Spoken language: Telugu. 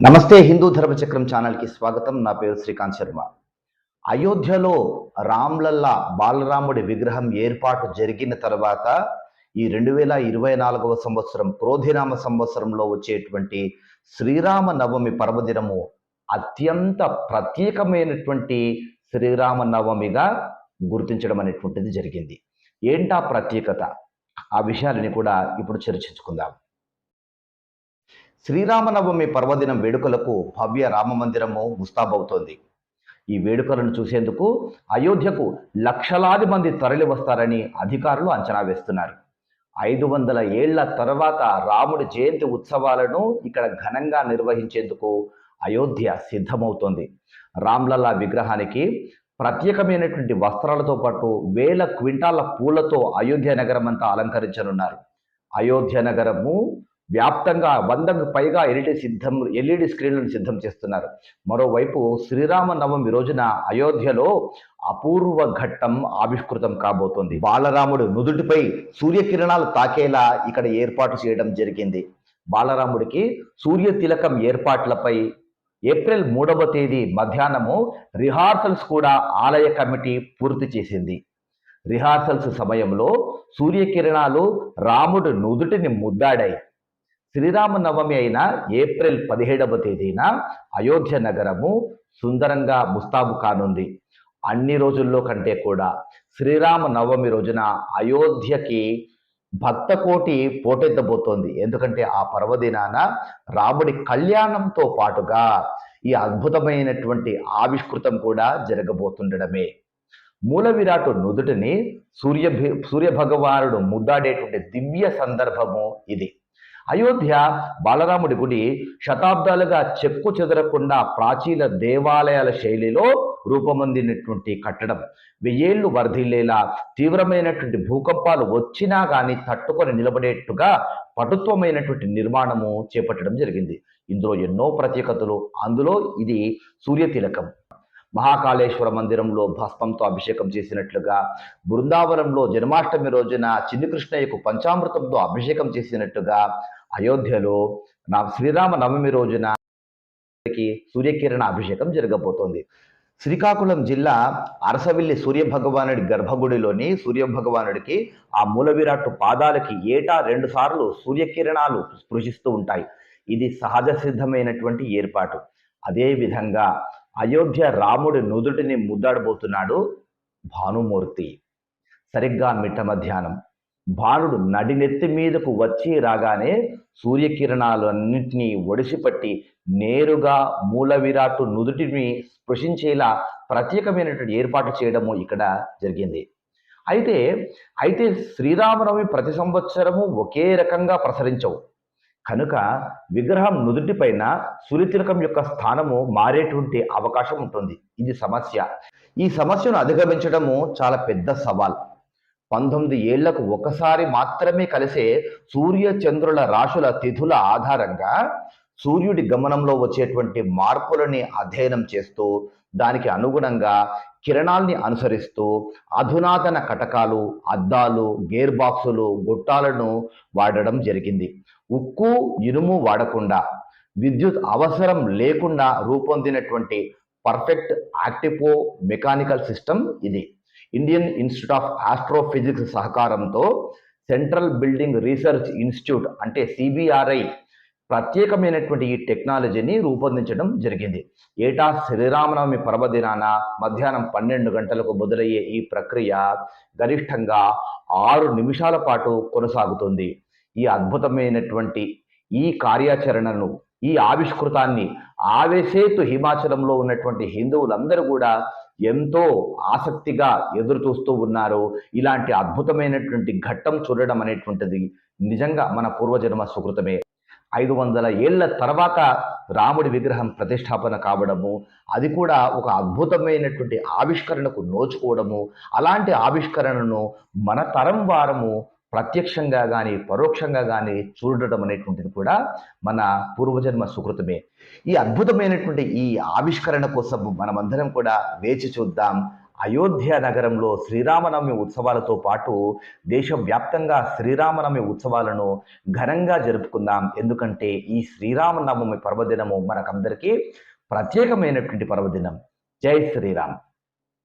నమస్తే హిందూ ధర్మచక్రం ఛానల్కి స్వాగతం. నా పేరు శ్రీకాంత్ శర్మ. అయోధ్యలో రామ్లల్లా బాలరాముడి విగ్రహం ఏర్పాటు జరిగిన తర్వాత ఈ రెండు వేల ఇరవై నాలుగవ సంవత్సరం క్రోధినామ సంవత్సరంలో వచ్చేటువంటి శ్రీరామ నవమి పర్వదినము అత్యంత ప్రత్యేకమైనటువంటి శ్రీరామ నవమిగా గుర్తించడం అనేటువంటిది జరిగింది. ఏంటా ప్రత్యేకత? ఆ విషయాలని కూడా ఇప్పుడు చర్చించుకుందాం. శ్రీరామనవమి పర్వదినం వేడుకలకు భవ్య రామ మందిరము ముస్తాబవుతోంది. ఈ వేడుకలను చూసేందుకు అయోధ్యకు లక్షలాది మంది తరలి వస్తారని అధికారులు అంచనా వేస్తున్నారు. ఐదు వందల ఏళ్ళ తర్వాత రాముడి జయంతి ఉత్సవాలను ఇక్కడ ఘనంగా నిర్వహించేందుకు అయోధ్య సిద్ధమవుతోంది. రామ్లల్లా విగ్రహానికి ప్రత్యేకమైనటువంటి వస్త్రాలతో పాటు వేల క్వింటాల పూలతో అయోధ్య నగరం అంతా అలంకరించనున్నారు. అయోధ్య నగరము వ్యాప్తంగా వందకు పైగా ఎల్ఈడి సిద్ధం ఎల్ఈడి స్క్రీన్లను సిద్ధం చేస్తున్నారు. మరోవైపు శ్రీరామ నవమి రోజున అయోధ్యలో అపూర్వ ఘట్టం ఆవిష్కృతం కాబోతోంది. బాలరాముడు నుదుటిపై సూర్యకిరణాలు తాకేలా ఇక్కడ ఏర్పాటు చేయడం జరిగింది. బాలరాముడికి సూర్య తిలకం ఏర్పాట్లపై ఏప్రిల్ మూడవ తేదీ మధ్యాహ్నము రిహార్సల్స్ కూడా ఆలయ కమిటీ పూర్తి చేసింది. రిహార్సల్స్ సమయంలో సూర్యకిరణాలు రాముడు నుదుటిని ముద్దాడాయి. శ్రీరామ నవమి అయిన ఏప్రిల్ పదిహేడవ తేదీన అయోధ్య నగరము సుందరంగా ముస్తాబు కానుంది. అన్ని రోజుల్లో కంటే కూడా శ్రీరామ నవమి రోజున అయోధ్యకి భక్తకోటి పోటెత్తబోతోంది. ఎందుకంటే ఆ పర్వదినాన రాముడి కళ్యాణంతో పాటుగా ఈ అద్భుతమైనటువంటి ఆవిష్కృతం కూడా జరగబోతుండడమే. మూల విరాటు నుదుటిని సూర్య సూర్య భగవానుడు ముద్దాడేటువంటి దివ్య సందర్భము ఇది. అయోధ్య బాలరాముడి గుడి శతాబ్దాలుగా చెక్కు చెదరకుండా ప్రాచీన దేవాలయాల శైలిలో రూపొందినటువంటి కట్టడం. వెయ్యేళ్ళు వర్ధిల్లేలా తీవ్రమైనటువంటి భూకంపాలు వచ్చినా కానీ తట్టుకొని నిలబడేట్టుగా పటుత్వమైనటువంటి నిర్మాణము చేపట్టడం జరిగింది. ఇందులో ఎన్నో ప్రత్యేకతలు. అందులో ఇది సూర్యతిలకం. మహాకాళేశ్వర మందిరంలో భస్మంతో అభిషేకం చేసినట్లుగా బృందావనంలో జన్మాష్టమి రోజున చిన్ని కృష్ణయ్యకు పంచామృతంతో అభిషేకం చేసినట్టుగా అయోధ్యలో నా శ్రీరామ నవమి రోజున సూర్యకిరణ అభిషేకం జరగబోతోంది. శ్రీకాకుళం జిల్లా అరసవిల్లి సూర్యభగవానుడి గర్భగుడిలోని సూర్యభగవానుడికి ఆ మూల విరాట్టు పాదాలకి ఏటా రెండు సార్లు సూర్యకిరణాలు స్పృశిస్తూ ఉంటాయి. ఇది సహజ సిద్ధమైనటువంటి ఏర్పాటు అదేవిధంగా అయోధ్య రాముడి నుదుటిని ముద్దాడబోతున్నాడు భానుమూర్తి. సరిగ్గా మిట్ట మధ్యాహ్నం. భానుడు నడినెత్తి మీదకు వచ్చి రాగానే సూర్యకిరణాలు అన్నింటినీ ఒడిసిపట్టి నేరుగా మూల విరాటు నుదుటిని స్పృశించేలా ప్రత్యేకమైనటువంటి ఏర్పాటు చేయడము ఇక్కడ జరిగింది. అయితే అయితే శ్రీరామనవమి ప్రతి సంవత్సరము ఒకే రకంగా ప్రసరించవు. కనుక విగ్రహం నుదుటిపైన సూర్యతిలకం యొక్క స్థానము మారేటువంటి అవకాశం ఉంటుంది. ఇది సమస్య. ఈ సమస్యను అధిగమించడము చాలా పెద్ద సవాల్. పంతొమ్మిది ఏళ్ళకు ఒకసారి మాత్రమే కలిసే సూర్య చంద్రుల రాశుల తిథుల ఆధారంగా సూర్యుడి గమనంలో వచ్చేటువంటి మార్పులని అధ్యయనం చేస్తూ దానికి అనుగుణంగా కిరణాల్ని అనుసరిస్తూ అధునాతన కటకాలు అద్దాలు గేర్ బాక్సులు గొట్టాలను వాడడం జరిగింది. ఉక్కు ఇనుము వాడకుండా విద్యుత్ అవసరం లేకుండా రూపొందినటువంటి పర్ఫెక్ట్ యాక్టిపో మెకానికల్ సిస్టమ్ ఇది. ఇండియన్ ఇన్స్టిట్యూట్ ఆఫ్ ఆస్ట్రోఫిజిక్స్ సహకారంతో సెంట్రల్ బిల్డింగ్ రీసెర్చ్ ఇన్స్టిట్యూట్ అంటే సిబిఆర్ఐ ప్రత్యేకమైనటువంటి ఈ టెక్నాలజీని రూపొందించడం జరిగింది. ఏటా శ్రీరామనవమి పర్వదినాన మధ్యాహ్నం పన్నెండు గంటలకు మొదలయ్యే ఈ ప్రక్రియ గరిష్టంగా ఆరు నిమిషాల పాటు కొనసాగుతుంది. ఈ అద్భుతమైనటువంటి ఈ కార్యాచరణను ఈ ఆవిష్కృతాన్ని ఆవేశేతు హిమాచలంలో ఉన్నటువంటి హిందువులందరూ కూడా ఎంతో ఆసక్తిగా ఎదురు చూస్తూ ఉన్నారు. ఇలాంటి అద్భుతమైనటువంటి ఘట్టం చూడడం అనేటువంటిది నిజంగా మన పూర్వజన్మ సుకృతమే. ఐదు వందల ఏళ్ళ తర్వాత రాముడి విగ్రహం ప్రతిష్టాపన కావడము అది కూడా ఒక అద్భుతమైనటువంటి ఆవిష్కరణకు నోచుకోవడము అలాంటి ఆవిష్కరణను మన తరం వారము ప్రత్యక్షంగా కానీ పరోక్షంగా కానీ చూడటం అనేటువంటిది కూడా మన పూర్వజన్మ సుకృతమే. ఈ అద్భుతమైనటువంటి ఈ ఆవిష్కరణ కోసం మనమందరం కూడా వేచి చూద్దాం. అయోధ్య నగరంలో శ్రీరామనవమి ఉత్సవాలతో పాటు దేశవ్యాప్తంగా శ్రీరామనవమి ఉత్సవాలను ఘనంగా జరుపుకుందాం. ఎందుకంటే ఈ శ్రీరామనవమి పర్వదినము మనకందరికీ ప్రత్యేకమైనటువంటి పర్వదినం. జై శ్రీరామ్.